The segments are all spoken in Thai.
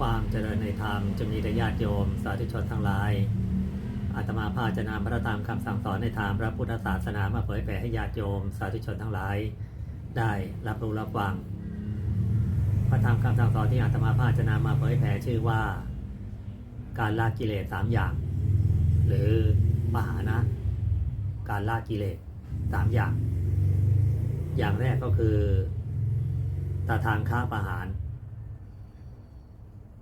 ความเจริญในธรรมจะมีแต่ญาติโยม สาธุชนทั้งหลายอาตมาภาจะนำพระธรรมคำสั่งสอนในทางพระพุทธศาสนามาเผยแผ่ให้ญาติโยม สาธุชนทั้งหลาย ได้รับรู้รับฟัง พระธรรมคำสั่งสอนที่อาตมาภาจะนำมาเผยแผ่ชื่อว่า การละกิเลสสามอย่าง หรือมหานะ การละกิเลสสามอย่าง อย่างแรกก็คือตาทางค้าประหาร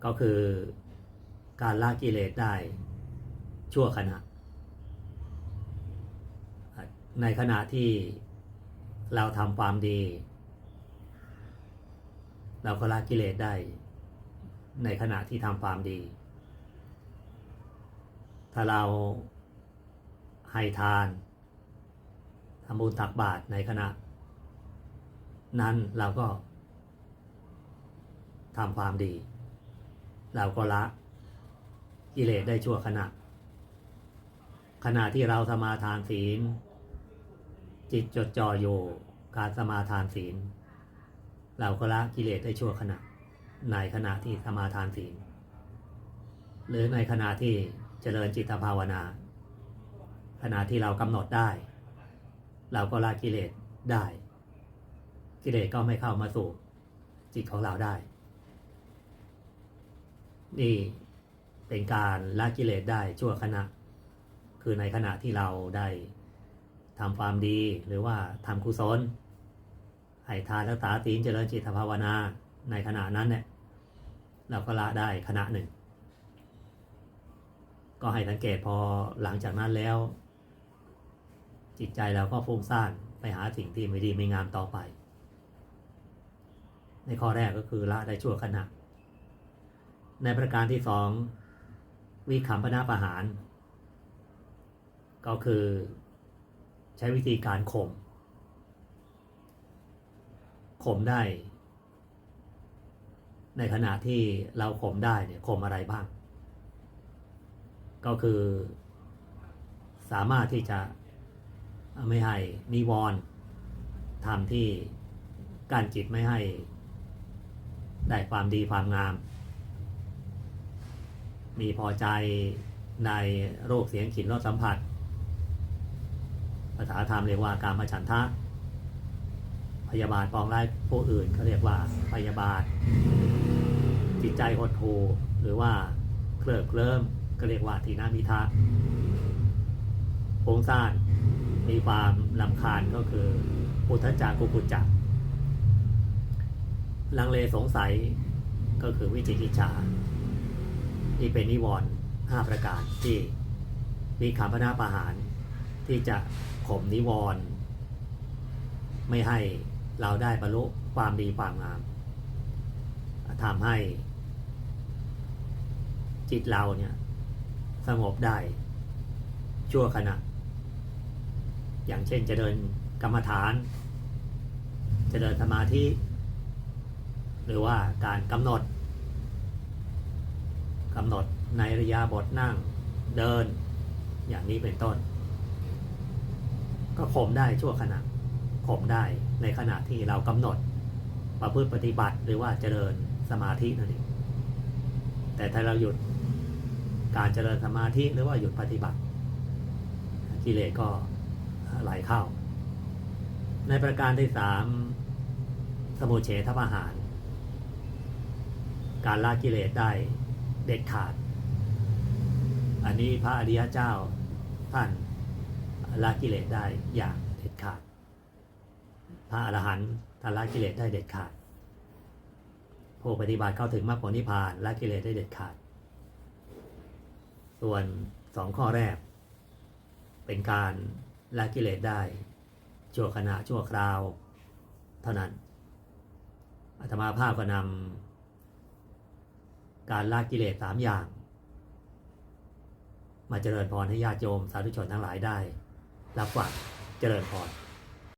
ก็คือการละกิเลสได้ชั่วขณะ ในขณะที่เราทำความดี เราก็ละกิเลสได้ ในขณะที่ทำความดี ถ้าเราให้ทานทำบุญตักบาตรในขณะ นั้นเราก็ทำความดี เราก็ละกิเลสได้ชั่วขณะ ขณะที่เราสมาทานศีล จิตจดจ่ออยู่การสมาทานศีล เราก็ละกิเลสได้ชั่วขณะ ในขณะที่สมาทานศีล หรือในขณะที่เจริญจิตภาวนา ขณะที่เรากำหนดได้ เราก็ละกิเลสได้ กิเลสก็ไม่เข้ามาสู่จิตของเราได้ นี่เป็นการละกิเลสได้ชั่วขณะ คือในขณะที่เราได้ทำความดีหรือว่าทำกุศลให้ทานรักษาศีลเจริญจิตภาวนาในขณะนั้นเนี่ยเราก็ละได้ขณะหนึ่ง ก็ให้สังเกตพอหลังจากนั้นแล้ว จิตใจเราก็ฟุ้งซ่านไปหาสิ่งที่ไม่ดีไม่งามต่อไป ในข้อแรกก็คือละได้ชั่วขณะ ในประการที่สองวิคัมปนาประหาร ก็คือใช้วิธีการข่มข่มได้ ในขณะที่เราข่มได้เนี่ยข่มอะไรบ้าง ก็คือ สามารถที่จะไม่ให้นิวรณ์ทำที่การจิตไม่ให้ได้ความดีความงาม มีพอใจในโรคเสียงขินรสสัมผัส ภาษาธรรมเรียกว่าการมาฉันทะ พยาบาทปองร้ายผู้อื่นเขาเรียกว่าพยาบาท จิตใจหดหูหรือว่าเคลิบเคลิ้มก็เรียกว่าทีนามิทะโงซ่านมีความลำคาญก็คืออุทธจักกุกุจจักลังเลสงสัยก็คือวิจิกิจฉา นี่เป็นนิวรณ์ห้าประการที่มีคำพนาประหาร ที่จะข่มนิวรณ์ไม่ให้เราได้บรรลุความดีความงามทำให้จิตเราเนี่ยสงบได้ชั่วขณะ อย่างเช่นจะเดินกรรมฐานจะเดินสมาธิ หรือว่าการกำหนด กำหนดในระยะบทนั่งเดิน อย่างนี้เป็นต้น ก็ข่มได้ชั่วขณะข่มได้ในขณะที่เรากำหนดประพฤติปฏิบัติหรือว่าเจริญสมาธินั่นเองแต่ถ้าเราหยุดการเจริญสมาธิหรือว่าหยุดปฏิบัติ กิเลสก็ไหลเข้า ในประการที่สามสมุเฉทประหาร การละกิเลสได้ เด็ดขาด อันนี้พระอริยเจ้าท่านละกิเลสได้อย่างเด็ดขาด พระอรหันต์ท่านละกิเลสได้เด็ดขาด ผู้ปฏิบัติเข้าถึงมรรคผลนิพพานละกิเลสได้เด็ดขาด ส่วนสองข้อแรก เป็นการละกิเลสได้ ชั่วขณะชั่วคราว เท่านั้นอาตมาภาพก็นำ การละกิเลสสามอย่าง มาเจริญพรให้ญาติโยมสาธุชนทั้งหลายได้ รับฟังเจริญพร